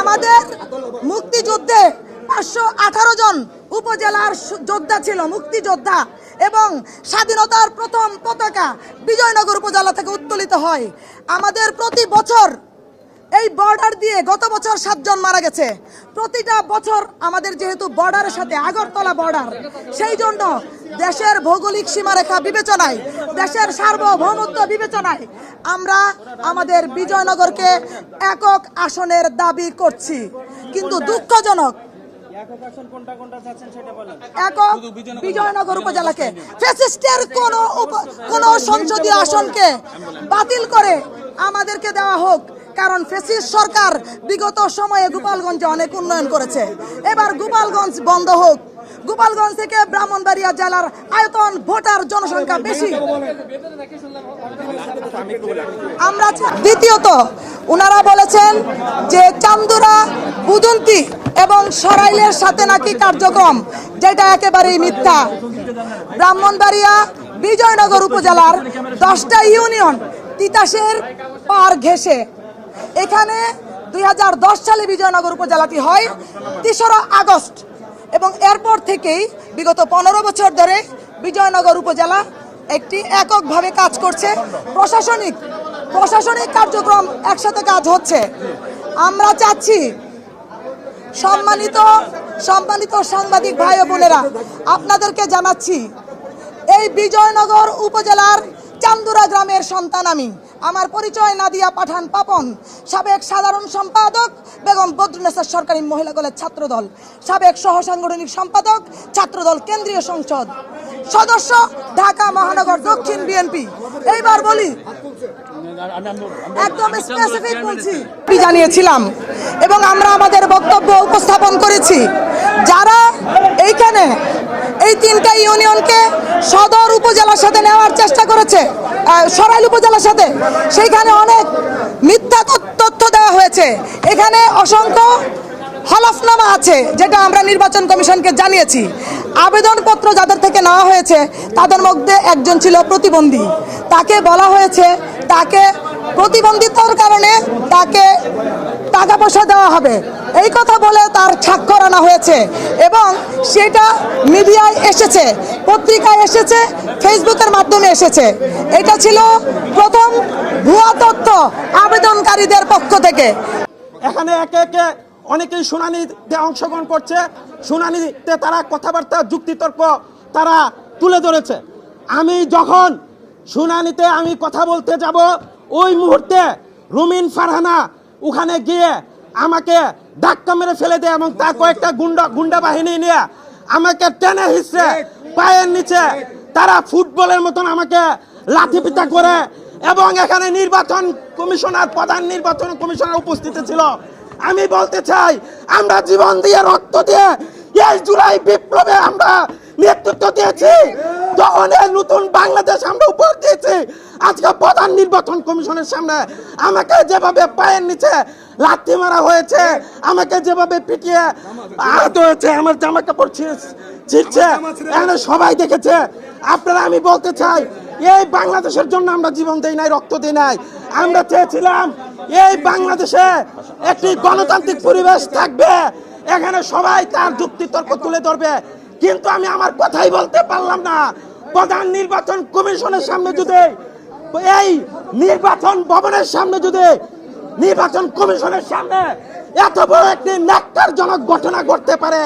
আমাদের মুক্তিযুদ্ধে পাঁচশো আঠারো জন উপজেলার যোদ্ধা ছিল, মুক্তিযোদ্ধা। এবং স্বাধীনতার প্রথম পতাকা বিজয়নগর উপজেলা থেকে উত্তোলিত হয়। আমাদের প্রতি বছর এই বর্ডার দিয়ে গত বছর সাতজন মারা গেছে। প্রতিটা বছর আমাদের যেহেতু বর্ডারের সাথে আগরতলা বর্ডার সেই জন্য দেশের ভৌগোলিক সীমারেখা বিবেচনায় দেশের সার্বভৌমত্ব বিবেচনায় আমরা আমাদের বিজয়নগরকে একক আসনের দাবি করছি। কিন্তু দুঃখজনক, একক বিজয়নগর উপজেলাকে আসনকে বাতিল করে আমাদেরকে দেওয়া হোক, কারণ সরকার বিগত সময়ে গোপালগঞ্জে অনেক উন্নয়ন করেছে। এবার গোপালগঞ্জ বন্ধ হোক গোপালগঞ্জ থেকে ব্রাহ্মণবাড়িয়া জেলার আয়তন ভোটার জনসংখ্যা বেশি। আমরা দ্বিতীয়ত, উনারা বলেছেন যে চান্দুরা, বুদন্তি এবং সরাইলের সাথে নাকি কার্যক্রম, যেটা একেবারেই মিথ্যা। ব্রাহ্মণবাড়িয়া বিজয়নগর উপজেলার দশটা ইউনিয়ন তিতাসের পার ঘেসে এখানে দুই হাজার দশ সালে বিজয়নগর উপজেলাটি হয় তেসরা আগস্ট। এবং এরপর থেকেই বিগত পনেরো বছর ধরে বিজয়নগর উপজেলা একটি এককভাবে কাজ করছে। প্রশাসনিক প্রশাসনিক কার্যক্রম একসাথে কাজ হচ্ছে। আমরা চাচ্ছি সম্মানিত সম্মানিত সাংবাদিক ভাই ও বোনেরা, আপনাদেরকে জানাচ্ছি, এই বিজয়নগর উপজেলার চান্দুরা গ্রামের সন্তান আমি। আমার পরিচয় নাদিয়া পাঠান পাপন। সাবেক সাধারণ সম্পাদক বেগম বদরুন্নেসার সরকারি মহিলা কলেজ ছাত্রদল। সাবেক সহ সাংগঠনিক সম্পাদক ছাত্রদল কেন্দ্রীয় সংসদ। সদস্য ঢাকা মহানগর দক্ষিণ বিএনপি। এইবার বলি জানিয়েছিলাম এবং আমরা আমাদের বক্তব্য উপস্থাপন করেছি। যারা এইখানে এই তিনটা ইউনিয়নকে সদর উপজেলার সাথে নেওয়ার চেষ্টা করেছে সরাইল উপজেলার সাথে। সেইখানে অনেক মিথ্যা তথ্য- দেওয়া হয়েছে। এখানে অসংখ্য হলফনামা আছে, যেটা আমরা নির্বাচন কমিশনকে জানিয়েছি। আবেদনপত্র যাদের থেকে নেওয়া হয়েছে, তাদের মধ্যে একজন ছিল প্রতিবন্ধী। তাকে বলা হয়েছে, তাকে প্রতিবন্ধিতার কারণে তাকে টাকা পয়সা দেওয়া হবে। এই কথা বলে তার স্বাক্ষর আনা হয়েছে এবং সেটা মিডিয়ায় এসেছে, পত্রিকায় এসেছে, ফেসবুকের মাধ্যমে এসেছে। এটা ছিল প্রথম ভুয়া তথ্য আবেদনকারীদের পক্ষ থেকে। এখানে একে একে অনেকেই শুনানিতে অংশগ্রহণ করছে। শুনানিতে তারা কথাবার্তা, যুক্তিতর্ক তারা তুলে ধরেছে। আমি যখন শুনানিতে আমি কথা বলতে যাব, ওই মুহূর্তে রুমিন ফারহানা ওখানে গিয়ে আমাকে ধাক্কা মেরে ফেলে দেয় এবং তা কয়েকটা গুন্ডা গুন্ডা বাহিনী নিয়ে আমাকে টেনে হিসড়ে পায়ের নিচে। তারা ফুটবলের মতন আমাকে লাঠিপিতা করে এবং এখানে নির্বাচন কমিশনার, প্রধান নির্বাচন কমিশনার উপস্থিত ছিল। আমি বলতে চাই, আমরা জীবন দিয়ে রক্ত দিয়ে এই জুলাই বিপ্লবে আমরা নেতৃত্ব দিয়েছি। এই নতুন বাংলাদেশ আমরা উপহার দিয়েছি। আজকে প্রধান নির্বাচন কমিশনের সামনে আমাকে যেভাবে পায়ের নিচে লাথি মারা হয়েছে, আমাকে যেভাবে পিটিয়ে আহত হয়েছে, আমার জামা কাপড় ছিঁড়ে- ছিঁড়ছে, এখানে সবাই দেখেছে। আপনারা, আমি বলতে চাই, এই বাংলাদেশের জন্য আমরা জীবন দেই নাই, রক্ত দিই নাই। আমরা চেয়েছিলাম এই বাংলাদেশে একটি গণতান্ত্রিক পরিবেশ থাকবে। এখানে সবাই তার যুক্তি তর্ক তুলে ধরবে। কিন্তু আমি আমার কথাই বলতে পারলাম না। প্রধান নির্বাচন কমিশনের সামনে যদি এই নির্বাচন ভবনের সামনে যদি নির্বাচন কমিশনের সামনে এত বড় একটি ন্যাক্কারজনক ঘটনা ঘটতে পারে,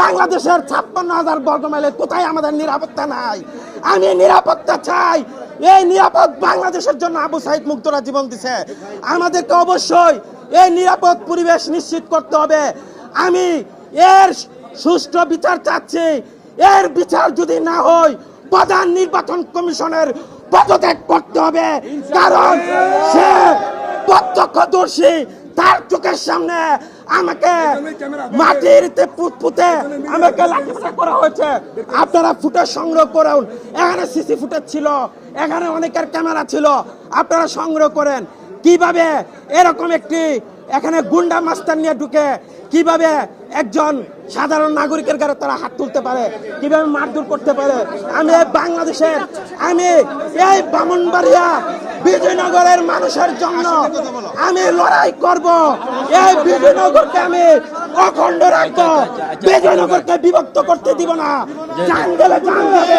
বাংলাদেশের ছাপ্পান্ন হাজার বর্গ মাইলে কোথায় আমাদের নিরাপত্তা নাই? আমি নিরাপত্তা চাই। এই নিরাপদ বাংলাদেশের জন্য আবু সাইদ মুক্তরা জীবন দিছে। আমাদেরকে অবশ্যই এই নিরাপদ পরিবেশ নিশ্চিত করতে হবে। আমি এর সুষ্ঠু বিচার চাচ্ছি। এর বিচার যদি না হয়, প্রধান নির্বাচন কমিশনের পদত্যাগ করতে হবে। কারণ সে প্রত্যক্ষদর্শী, তার চোখের সামনে আমাকে মাটিরতে পুতপুতে আমাকে লাঠিচার্জ করা হয়েছে। আপনারা ফুটেজ সংগ্রহ করুন। এখানে সিসি ফুটেজ ছিল, এখানে অনেকের ক্যামেরা ছিল। আপনারা সংগ্রহ করেন। কীভাবে এরকম একটি এখানে গুন্ডা মাস্টার নিয়ে ঢুকে, কীভাবে একজন সাধারণ নাগরিকের কারণে তারা হাত তুলতে পারে কীভাবে মারধর করতে পারে। আমি এই বাংলাদেশের আমি এই বামনবাড়িয়া বিজয়নগরের মানুষের জন্য আমি লড়াই করব। এই বিজয়নগরকে আমি অখণ্ড রাখব। বিজয়নগরকে বিভক্ত করতে দিব না। জান গেলে জান যাবে